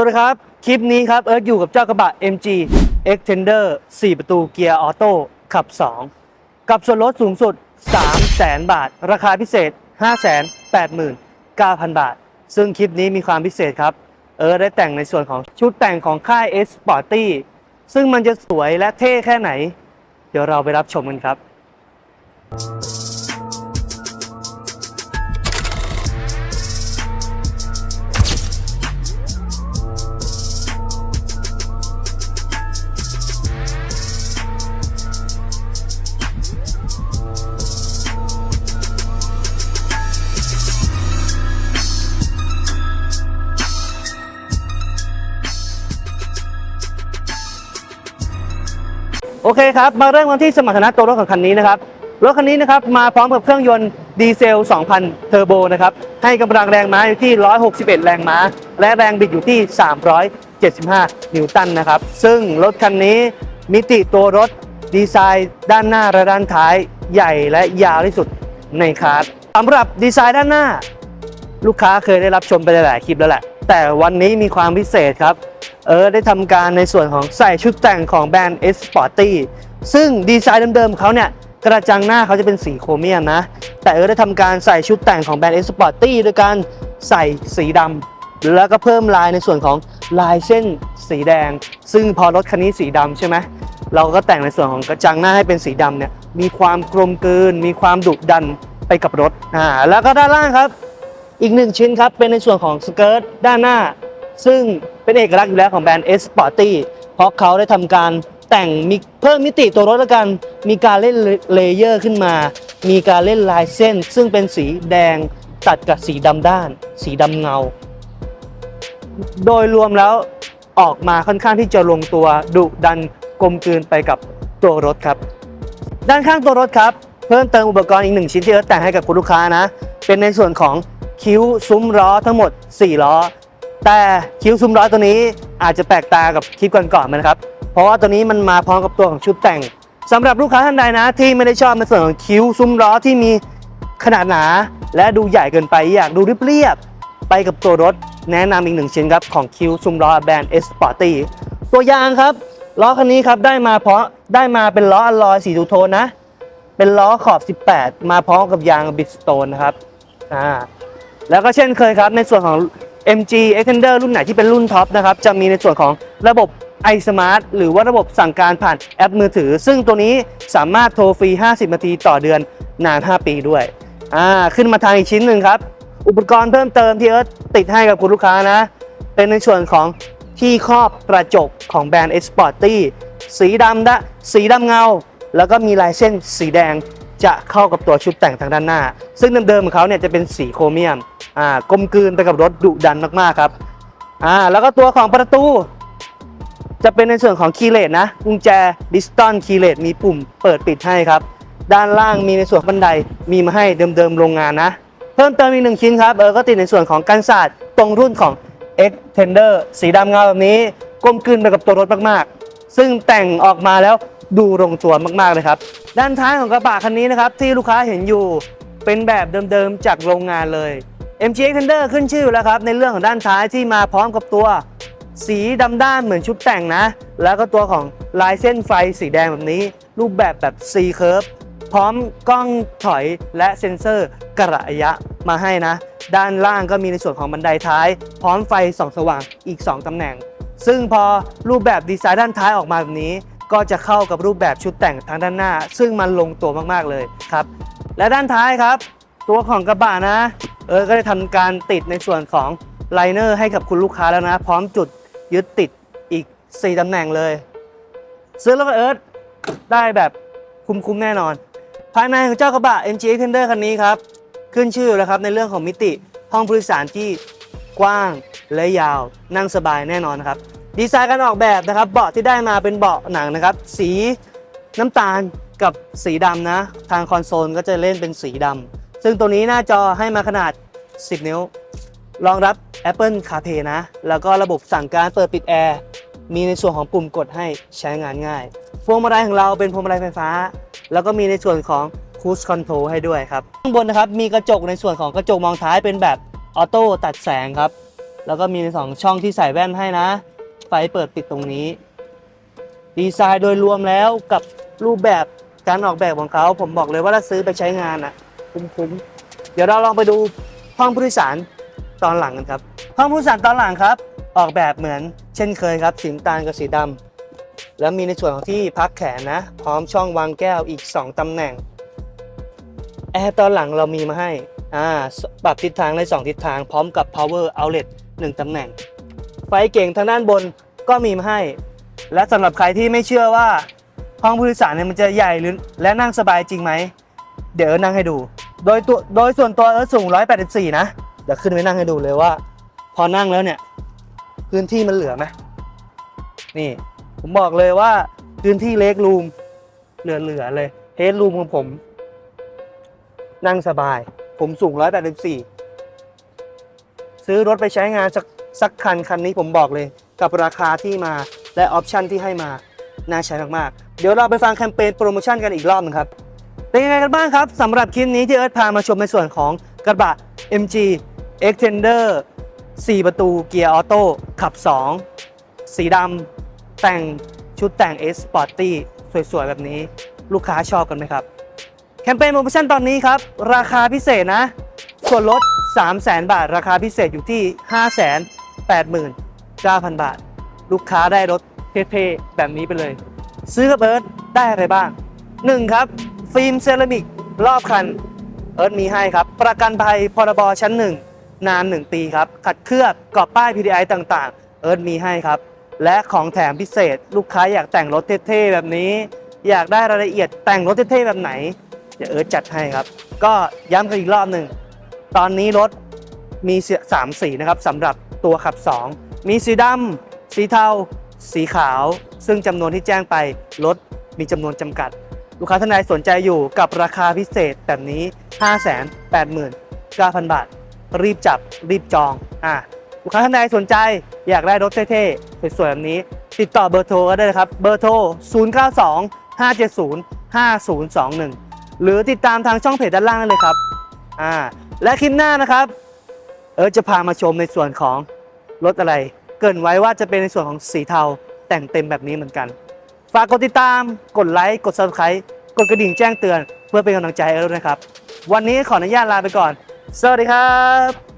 วัสดีครับ คลิปนี้ครับ เอิร์ธอยู่กับเจ้ากระบะ MG Extender 4 ประตูเกียร์ออโต้ขับ 2 กับส่วนลดสูงสุด 300,000บาท ราคาพิเศษ 589,000 บาท ซึ่งคลิปนี้มีความพิเศษครับ เอิร์ธได้แต่งในส่วนของชุดแต่งของค่าย S Sporty ซึ่งมันจะสวยและเท่แค่ไหน เดี๋ยวเราไปรับชมกันครับ โอเคครับ มาเริ่มกันที่สมรรถนะตัวรถของคันนี้นะครับ รถคันนี้นะครับมาพร้อมกับเครื่องยนต์ดีเซล 2,000 เทอร์โบนะครับ ให้กำลังแรงม้าอยู่ที่ 161 แรงม้า และแรงบิดอยู่ที่ 375 นิวตันนะครับ ซึ่งรถคันนี้มิติตัวรถดีไซน์ด้านหน้าและด้านท้ายใหญ่และยาวที่สุดในคาร์สำหรับดีไซน์ด้านหน้า ลูกค้าเคยได้รับชมไปหลายๆคลิปแล้วแหละ แต่วันนี้มีความพิเศษครับ เออได้ทำการในส่วนของใส่ชุดแต่งของแบรนด์ S Sporty ซึ่งดีไซน์เดิมๆเขาเนี่ยกระจังหน้าเขาจะเป็นสีโครเมียมนะ แต่เออได้ทำการใส่ชุดแต่งของแบรนด์ S Sporty โดยการใส่สีดำแล้วก็เพิ่มลายในส่วนของลายเส้นสีแดง ซึ่งพอรถคันนี้สีดำใช่ไหมเราก็แต่งในส่วนของกระจังหน้าให้เป็นสีดำเนี่ยมีความกลมกลืน มีความดุดันไปกับรถอ่าแล้วก็ด้านล่างครับ อีกหนึ่งชิ้นครับเป็นในส่วนของสเกิร์ตด้านหน้า ซึ่งเป็นเอกลักษณ์อยู่แล้วของแบรนด์ S Sporty เพราะเขาได้ทำการแต่งมีเพิ่มมิติตัวรถแล้วกัน มีการเล่นเลเยอร์ขึ้นมา มีการเล่นลายเส้น ซึ่งเป็นสีแดงตัดกับสีดำด้าน สีดำเงา โดยรวมแล้วออกมาค่อนข้างที่จะลงตัวดุดันกลมกลืนไปกับตัวรถครับ ด้านข้างตัวรถครับ เพิ่มเติมอุปกรณ์อีกหนึ่งชิ้นที่เอิร์ธแต่งให้กับคุณลูกค้านะ เป็นในส่วนของคิ้วซุ้มล้อทั้งหมด 4 ล้อ แต่คิ้วซุ้มล้อตัวนี้อาจจะแปลกตากับคลิปก่อนๆนะครับ เพราะว่าตัวนี้มันมาพร้อมกับตัวของชุดแต่งสำหรับลูกค้าท่านใดนะ ที่ไม่ได้ชอบในส่วนของคิ้วซุ้มล้อที่มีขนาดหนา และดูใหญ่เกินไปอยากดูเรียบๆไปกับตัวรถแนะนำอีกหนึ่งชิ้นครับของคิ้วซุ้มล้อแบรนด์ S Sporty ตัวยางครับล้อคันนี้ครับได้มาเพราะได้มาเป็นล้ออลลอยสีทูโทนนะ เป็นล้อขอบ 18 มาพร้อมกับยางบิสโตนนะครับอ่าแล้วก็เช่นเคยครับในส่วนของ MG Extender รุ่นไหนที่เป็นรุ่นท็อปนะครับ จะมีในส่วนของระบบ iSmart หรือว่าระบบสั่งการผ่านแอปมือถือ ซึ่งตัวนี้สามารถโทรฟรี 50 นาทีต่อเดือนนาน 5 ปีด้วย อ่า ขึ้นมาทางอีกชิ้นหนึ่งครับ อุปกรณ์เพิ่มเติมที่เอิร์ธติดให้กับคุณลูกค้านะ เป็นในส่วนของที่ครอบกระจกของแบรนด์ S Sporty สีดำดะสีดำเงา แล้วก็มีลายเส้นสีแดง จะเข้ากับตัวชุดแต่งทางด้านหน้า ซึ่งเดิมๆของเขาเนี่ยจะเป็นสีโครเมียมอ่ากลมกลืนไปกับรถดุดันมากๆครับอ่าแล้วก็ตัวของประตู จะเป็นในส่วนของคีเลสนะกุญแจดิสตันคีเลสมีปุ่มเปิดปิดให้ครับ ด้านล่างมีในส่วนบันไดมีมาให้เดิมๆโรงงานนะ เพิ่มเติมอีกหนึ่งชิ้นครับเออก็ติดในส่วนของกันศาสตร์ตรงรุ่นของ X Tender สีดำเงาแบบนี้กลมกลืนไปกับตัวรถมากๆ ซึ่งแต่งออกมาแล้ว ดูลงตัวมากๆเลยครับ ด้านท้ายของกระบะคันนี้นะครับที่ลูกค้าเห็นอยู่เป็นแบบเดิมๆจากโรงงานเลย MG Extender ขึ้นชื่ออยู่แล้วครับในเรื่องของด้านท้ายที่มาพร้อมกับตัวสีดำด้านเหมือนชุดแต่งนะ แล้วก็ตัวของลายเส้นไฟสีแดงแบบนี้ รูปแบบแบบ C curve พร้อมกล้องถอยและเซ็นเซอร์กระยะมาให้นะ ด้านล่างก็มีในส่วนของบันไดท้าย พร้อมไฟส่องสว่างอีก 2ตำแหน่ง ซึ่งพอรูปแบบดีไซน์ด้านท้ายออกมาแบบนี้ ก็จะเข้ากับรูปแบบชุดแต่งทางด้านหน้า ซึ่งมันลงตัวมากๆเลยครับ และด้านท้ายครับ ตัวของกระบะนะ เออก็ได้ทำการติดในส่วนของไลเนอร์ให้กับคุณลูกค้าแล้วนะ พร้อมจุดยึดติดอีก 4ตำแหน่งเลย ซื้อแล้วก็เอิร์ธได้แบบคุ้มๆแน่นอน ภายในของเจ้ากระบะ MG Extender คันนี้ครับ ขึ้นชื่อแล้วครับในเรื่องของมิติห้องผู้โดยสารที่กว้างและยาวนั่งสบายแน่นอนนครับ ดีไซน์การออกแบบนะครับ เบาะที่ได้มาเป็นเบาะหนังนะครับ สีน้ำตาลกับสีดำนะ ทางคอนโซลก็จะเล่นเป็นสีดำซึ่งตัวนี้หน้าจอให้มาขนาด 10 นิ้ว รองรับ Apple CarPlay นะ แล้วก็ระบบสั่งการเปิดปิดแอร์ มีในส่วนของปุ่มกดให้ใช้งานง่าย พวงมาลัยของเราเป็นพวงมาลัยไฟฟ้า แล้วก็มีในส่วนของ Cruise Control ให้ด้วยครับ ข้างบนนะครับมีกระจกในส่วนของกระจกมองท้ายเป็นแบบออโต้ตัดแสงครับ แล้วก็มีในสองช่องที่ใส่แว่นให้นะ ไฟเปิดปิดตรงนี้ ดีไซน์โดยรวมแล้วกับรูปแบบการออกแบบของเขาผมบอกเลยว่าถ้าซื้อไปใช้งานอะ คุ้มๆ เดี๋ยวเราลองไปดูห้องผู้โดยสารตอนหลังกันครับ ห้องผู้โดยสารตอนหลังครับ ออกแบบเหมือนเช่นเคยครับสีน้ำตาลกับสีดำแล้วมีในส่วนของที่พักแขนนะ พร้อมช่องวางแก้วอีก 2ตำแหน่งแอร์ตอนหลังเรามีมาให้อ่าปรับทิศทางได้2ทิศทางพร้อมกับ power outlet 1ตำแหน่ง ไฟเก่งทางด้านบนก็มีมาให้ และสำหรับใครที่ไม่เชื่อว่าห้องผู้โดยสารเนี่ยมันจะใหญ่หรือและนั่งสบายจริงไหม เดี๋ยวเอิร์ธนั่งให้ดู โดยตัวโดยส่วนตัวเอิร์ธสูง 184 นะ เดี๋ยวขึ้นไปนั่งให้ดูเลยว่า พอนั่งแล้วเนี่ย พื้นที่มันเหลือไหมนี่ ผมบอกเลยว่าพื้นที่เล็กรูมเหลือๆเลยเฮดรูมของผม นั่งสบาย ผมสูง 184 ซื้อรถไปใช้งานสัก สักคันคันนี้ผมบอกเลย กับราคาที่มาและออปชันที่ให้มาน่าใช้มากๆ เดี๋ยวเราไปฟังแคมเปญโปรโมชั่นกันอีกรอบหนึงครับ เป็นยังไงกันบ้างครับสำหรับคลิปนี้ที่เอิร์ธพามาชมในส่วนของกระบะ MG Extender 4 ประตูเกียร์ออโต้ขับ 2 สีดำแต่งชุดแต่ง S Sporty สวยๆ แบบนี้ ลูกค้าชอบกันไหมครับ แคมเปญโปรโมชั่นตอนนี้ครับ ราคาพิเศษนะ ส่วนลด 300,000 บาท ราคาพิเศษอยู่ที่ 89,000 บาท ลูกค้าได้รถเท่ๆแบบนี้ไปเลย ซื้อกับเอิร์ธได้อะไรบ้าง 1 ครับ ฟิล์มเซรามิกรอบคัน เอิร์ธมีให้ครับ ประกันภัยพรบชั้น 1 นาน 1 ปีครับ ขัดเคลือบกรอบป้าย PDI ต่างๆ เอิร์ธมีให้ครับ และของแถมพิเศษ ลูกค้าอยากแต่งรถเท่ๆแบบนี้ อยากได้รายละเอียดแต่งรถเท่ๆแบบไหนเดี๋ยวเอิร์ธจัดให้ครับ ก็ย้ำกันอีกรอบหนึ่งตอนนี้รถมีเสียสามสีนะครับสำหรับ ตัวขับ 2 มีสีดำสีเทา สีขาว ซึ่งจำนวนที่แจ้งไปรถมีจำนวนจำกัด ลูกค้าท่านใดสนใจอยู่กับราคาพิเศษแบบนี้ 589,000 บาท รีบจับรีบจองอะลูกค้าท่านใดสนใจอยากได้รถเท่ๆสวยๆแบบนี้ ติดต่อเบอร์โทรก็ได้ครับ เบอร์โทร 092 570 5021 หรือติดตามทางช่องเพจด้านล่างได้เลยครับอ่าและคลิปหน้านะครับ เออจะพามาชมในส่วนของรถอะไร เกินไว้ว่าจะเป็นในส่วนของสีเทาแต่งเต็มแบบนี้เหมือนกัน ฝากกดติดตาม กดไลค์ กด subscribe กดกระดิ่งแจ้งเตือน เพื่อเป็นกำลังใจให้เราด้วยนะครับ วันนี้ขออนุญาตลาไปก่อน สวัสดีครับ